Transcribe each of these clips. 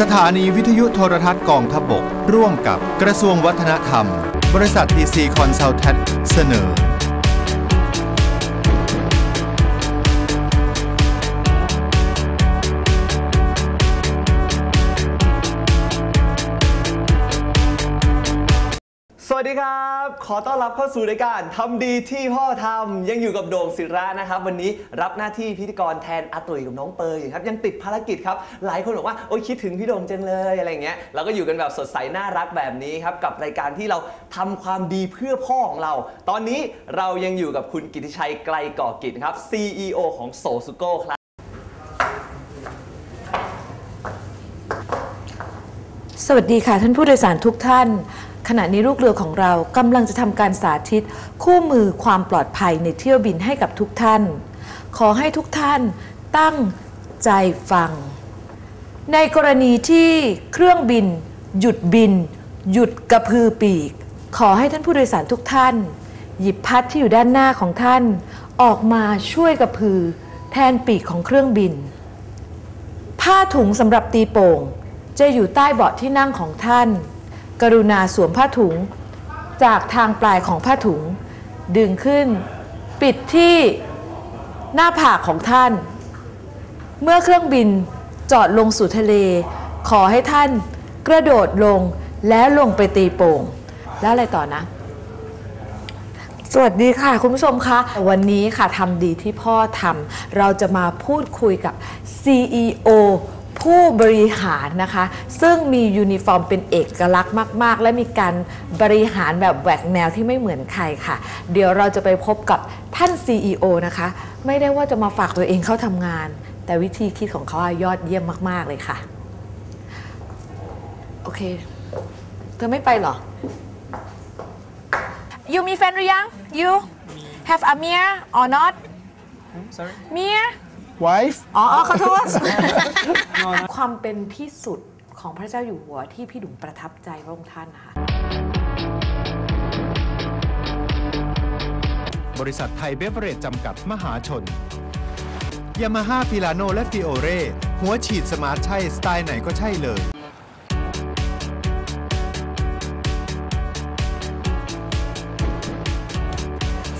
สถานีวิทยุโทรทัศน์กองทพบก ร่วมกับกระทรวงวัฒนธรรม บริษัททีซีคอนซัลแทสเสนอ สวัสดีครับ ขอต้อนรับเข้าสู่รายการทำดีที่พ่อทำยังอยู่กับโด่งศิระนะครับ วันนี้รับหน้าที่พิธีกรแทนอาตุ๋ยกับน้องเปยอยู่ครับยังติดภารกิจครับ หลายคนบอกว่าโอ๊ยคิดถึงพี่โด่งจังเลยอะไรเงี้ยเราก็อยู่กันแบบสดใสน่ารักแบบนี้ครับกับรายการที่เราทำความดีเพื่อพ่อของเรา ตอนนี้เรายังอยู่กับคุณกิติชัยไกลก่อกิจครับ CEO ของโซซุโก้ครับ สวัสดีค่ะท่านผู้โดยสารทุกท่าน ขณะนี้ลูกเรือของเรากำลังจะทำการสาธิต คู่มือความปลอดภัยในเที่ยวบินให้กับทุกท่าน ขอให้ทุกท่านตั้งใจฟัง ในกรณีที่เครื่องบิน หยุดบิน หยุดกระพือปีก ขอให้ท่านผู้โดยสารทุกท่าน หยิบพัดที่อยู่ด้านหน้าของท่าน ออกมาช่วยกระพือ แทนปีกของเครื่องบิน ผ้าถุงสำหรับตีโป่ง จะอยู่ใต้เบาะที่นั่งของท่าน กรุณาสวมผ้าถุง จากทางปลายของผ้าถุง ดึงขึ้น ปิดที่หน้าผากของท่าน เมื่อเครื่องบินจอดลงสู่ทะเล ขอให้ท่านกระโดดลงแล้วลงไปตีโป่ง แล้วอะไรต่อนะ สวัสดีค่ะ คุณผู้ชมคะ วันนี้ค่ะทำดีที่พ่อทำเราจะมาพูดคุยกับ CEO ผู้บริหารนะคะ ซึ่งมียูนิฟอร์มเป็นเอกลักษณ์มาก ๆ และมีการบริหารแบบแหวกแนวที่ไม่เหมือนใครค่ะ เดี๋ยวเราจะไปพบกับท่าน CEO นะคะ ไม่ได้ว่าจะมาฝากตัวเองเข้าทำงาน แต่วิธีคิดของเขาอะยอดเยี่ยมมาก ๆ เลยค่ะ โอเค เธอไม่ไปเหรอ You มีแฟนหรือยัง You have a mirror or not Sorry? mirror Wife? อ๋ ออ๋อขอโทษ ความเป็นที่สุดของพระเจ้าอยู่หัวที่พี่ดุมประทับใจพระองค์ท่านนะคะบริษัทไทยเบเวอเรจจำกัดมหาชน ยามาฮ่าฟิลาโนและฟิโอเรหัวฉีดสมาร์ทใช่ สไตล์ไหนก็ใช่เลย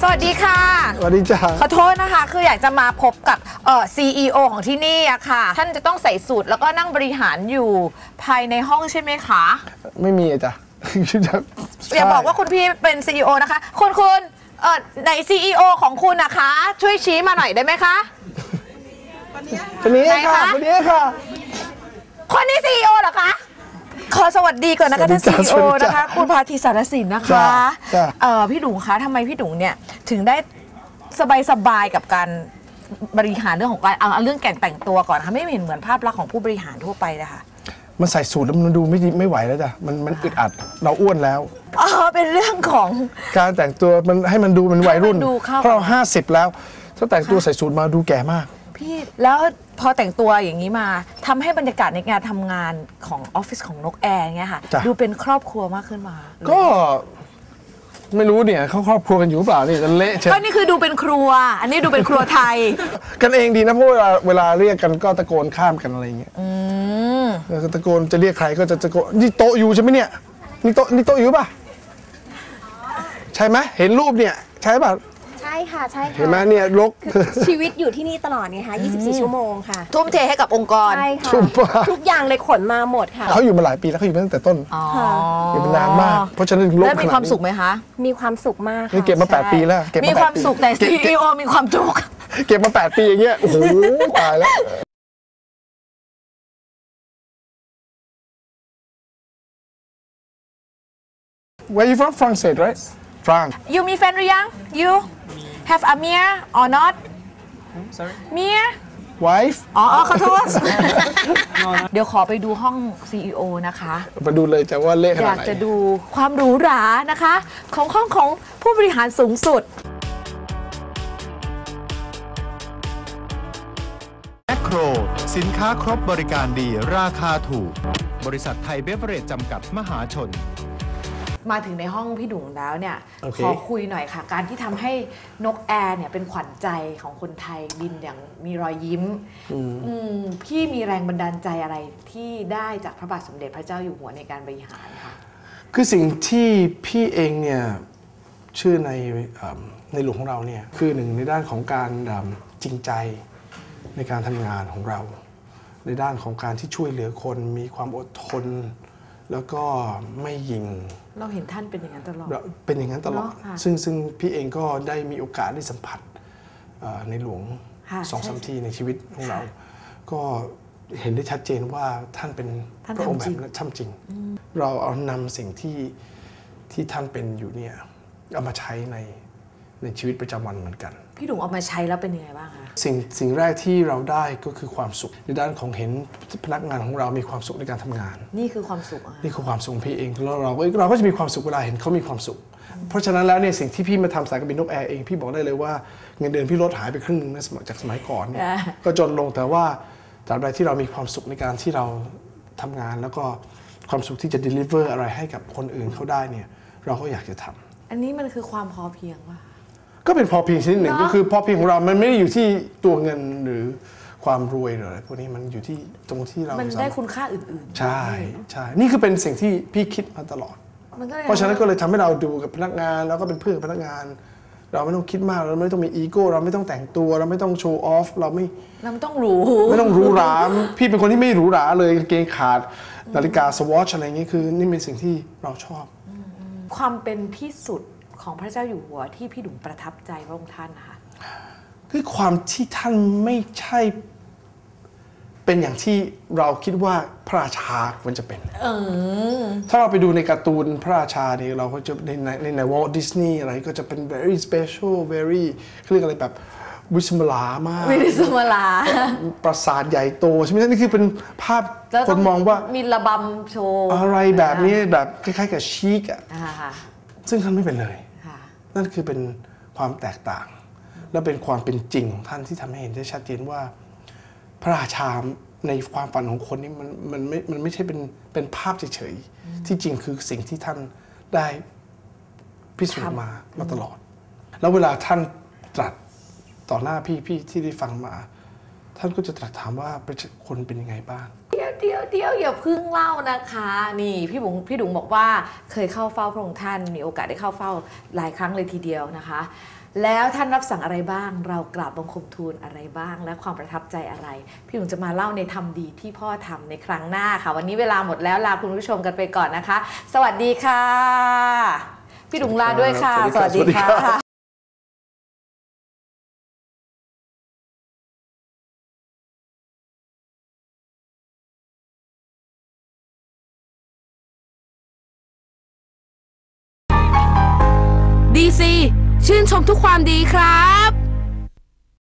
สวัสดีค่ะ สวัสดีจ้าขอโทษนะคะ คืออยากจะมาพบกับเอ่อ CEO ของที่นี่อะค่ะ ท่านจะต้องใส่สูตรแล้วก็นั่งบริหารอยู่ภายในห้องใช่ไหมคะ ไม่มีอะจ้ะ อย่าบอกว่าคุณพี่เป็น CEO นะคะ คุณคุณเอ่อไหน CEO ของคุณนะคะ ช่วยชี้มาหน่อยได้ไหมคะคนนี้ไหนค่ะคะคนนี้ค่ะ คนนี้ CEO เหรอคะขอส วัสดีก่อนนะคะท่านสวัสดีจ้ะ CEO สวัสดีจ้ะนะคะคุณพาธีสารสินนะคะจ้ะจ้ะเอ่อพี่ดุงคะทำไมพี่ดุงเนี่ยถึงได้สบายๆกับการบริหารเรื่องของการเอาเอาเรื่องแก่งแต่งตัวก่อนนะคะไม่เห็นเหมือนภาพลักษณ์ของผู้บริหารทั่วไปนะคะมันใส่สูทแล้วมันดูไม่ดีไม่ไหวแล้วจ้ะมันมันอึดอัดเราอ้วนแล้วอ๋อเป็นเรื่องของการแต่งตัวมันให้มันดูมันวัยรุ่นให้มันดูเข้าเพราะเราห้าสิบแล้ว ถ้าแต่งตัวใส่สูทมาดูแก่มาก พี่แล้ว พอแต่งตัวอย่างนี้มาทำให้บรรยากาศในงานทำงานของออฟฟิศของนกแอร์เงี้ยค่ะ จ้ะ ดูเป็นครอบครัวมากขึ้นมาก็ไม่รู้เนี่ยเขาครอบครัวกันอยู่หรือเปล่านี่จะเละเช่ก็นี่คือดูเป็นครัว อันนี้ดูเป็นครัวไทย กันเองดีนะเพราะเวลาเวลาเรียกกันก็ตะโกนข้ามกันอะไรอย่างเงี้ยอืมแล้วก็ตะโกนจะเรียกใครก็จะตะโกนนี่โต๊ะอยู่ใช่ไหมเนี่ยนี่โต๊ะนี่โต๊ะอยู่ป่ะใช่ไหมเห็นรูปเนี่ยใช่ป่ะใช่ ค่ะใช่ค่ะเห็นไหมเนี่ยลกชีวิตอยู่ที่นี่ตลอดไงคะ24 ชั่วโมงค่ะทุ่มเทให้กับองค์กร ใช่ค่ะ ชุ่มมากทุกอย่างเลยขนมาหมดค่ะ เขาอยู่มาหลายปีแล้วเขาอยู่มาตั้งแต่ต้นอ๋อค่ะอยู่มานานมาก เพราะฉะนั้นถึงลกแล้วมีขนดความสุขไหมคะ มีความสุขมากนี่ค่ะเก็บมา 8 ปีแล้วเก็บมีแปดความปีสุขแต่เก็บเก็บ CEO มีความทุกข์ เก็บมา 8 ปีอย่างเงี้ยโอ้โหตายแล้ว Where you from? France, right? France. You มีแฟนหรือยัง You have a mirror or not Sorry. mirror Wife? อ๋ออ๋อขอโทษ เดี๋ยวขอไปดูห้อง CEO นะคะ มาดูเลยจะว่าเละขอนาดยากไหน จะดูความหรูหรานะคะ ของห้องของผู้บริหารสูงสุด แมคโคร สินค้าครบบริการดีราคาถูก บริษัทไทยเบเวอเรจจำกัดมหาชน มาถึงในห้องพี่ดุงแล้วเนี่ย โอเค ขอคุยหน่อยค่ะ การที่ทำให้นกแอร์เนี่ยเป็นขวัญใจของคนไทยบินอย่างมีรอยยิ้มอืมพี่มีแรงบันดาลใจอะไรที่ได้จากพระบาทสมเด็จพระเจ้าอยู่หัวในการบริหารค่ะ คือสิ่งที่พี่เองเนี่ยเชื่อในเอิ่มในหลวงของเราเนี่ยคือหนึ่งในด้านของการเอิ่มจริงใจในการทำงานของเรา ในด้านของการที่ช่วยเหลือคนมีความอดทน แล้วก็ไม่ยิง เราเห็นท่านเป็นอย่างนั้นตลอดเราเป็นอย่างนั้นตลอด เนอะค่ะ ซึ่งซึ่งพี่เองก็ได้มีโอกาสได้สัมผัสเอ่อในหลวง ค่ะสองสามใช่ ทีในชีวิตของเรา ก็เห็นได้ชัดเจนว่าท่านเป็นท่านพระองค์ทำจริงแบบนั้นทำจริง เราเอานำสิ่งที่ที่ท่านเป็นอยู่เนี่ยเอามาใช้ใน ในชีวิตประจำวันเหมือนกัน พี่ดุงเอามาใช้แล้วเป็นยังไงบ้างคะสิ่งสิ่งแรกที่เราได้ก็คือความสุขในด้านของเห็นพนักงานของเรามีความสุขในการทำงาน นี่คือความสุขอะนี่คือความสุขของพี่เองแล้วเราก็เราก็จะมีความสุขเวลาเห็นเขามีความสุข เพราะฉะนั้นแล้วเนี่ยสิ่งที่พี่มาทำสายการบินนกแอร์เองพี่บอกได้เลยว่าเงินเดือนพี่ลดหายไปครึ่งหนึงนะสมัยจากสมัยก่อนเนี่ยก็จนลงแต่ว่าตราบใดที่เรามีความสุขในการที่เราทำงานแล้วก็ความสุขที่จะ deliver อะไรให้กับคนอื่นเขาได้เนี่ยเราก็อยากจะทำอันนี้มันคือความพอเพียงว่ะ ก็เป็นพอเพียงชนิดหนึ่งเนอะก็คือพอเพียงของเรา มันไม่ได้อยู่ที่ตัวเงินหรือความรวยหรืออะไรพวกนี้มันอยู่ที่ตรงที่เรามันสาได้มารถคุณค่าอื่นๆ ใช่ใช่นี่คือเป็นสิ่งที่พี่คิดมาตลอดมันก็ลยเพราะฉะนั้นก็เลยทำให้เราดูกับพนักงานแล้วก็เป็นเพื่อนกับพนักงาน เราไม่ต้องคิดมากเราไม่ต้องมีอีโก้เราไม่ต้องแต่งตัว เราไม่ต้องโชว์ออฟเราไม่เราไม่ต้องรู้ไม่ต้องหรูหราพี่เป็นคนที่ไม่หรูหราเลยกางเกงขาดนาฬิกาสวอชอะไรอย่างงี้คือ นี่เป็นสิ่งที่เราชอบ ความเป็นที่สุด ของพระเจ้าอยู่หัวที่พี่ดุงประทับใจพระองค์ท่านนะคะคือความที่ท่านไม่ใช่ เป็นอย่างที่เราคิดว่าพระราชาควรจะเป็นถ้าเราไปดูในการ์ตูนพระราชาเนี่ยเราก็จะในในในในวอลดิสนีย์อะไรก็จะเป็น very special very เขาเรียกอะไรแบบวิสมลามากวิริสมาลา ปราสาทใหญ่โตใช่ไหมนี่คือเป็นภาพแล้วคนมองว่ามีระบำโชว์ อะไรแบบนี้แบบคล้ายๆกับชีกอะอ่าค่ะซึ่งท่านไม่เป็นเลยค่ะ นั่นคือเป็นความแตกต่าง และเป็นความเป็นจริงของท่านที่ทำให้เห็นได้ชัดเจนว่า พระราชาในความฝันของคนนี้มันมันไม่มันไม่ใช่เป็นเป็นภาพเฉยๆที่จริงคือสิ่งที่ท่านได้พิสูจน์มามาตลอด แล้วเวลาท่านตรัสต่อหน้าพี่พี่ที่ได้ฟังมา ท่านก็จะตรัสถามว่าประชาคนเป็นยังไงบ้าง เดี๋ยวเดี๋ยวเดี๋ยวอย่าเพึ่งเล่านะคะ นี่พี่บุ๋งพี่ดุงบอกว่าเคยเข้าเฝ้าพระองค์ท่านมีโอกาสได้เข้าเฝ้าหลายครั้งเลยทีเดียวนะคะ แล้วท่านรับสั่งอะไรบ้าง เรากราบบังคมทูลอะไรบ้าง และความประทับใจอะไร พี่ดุงจะมาเล่าในทำดีที่พ่อทำในครั้งหน้าค่ะ วันนี้เวลาหมดแล้วลาคุณผู้ชมกันไปก่อนนะคะ สวัสดีค่ะ พี่ดุงลาด้วยค่ะ สวัสดีครั ซีชื่นชมทุกความดีครับ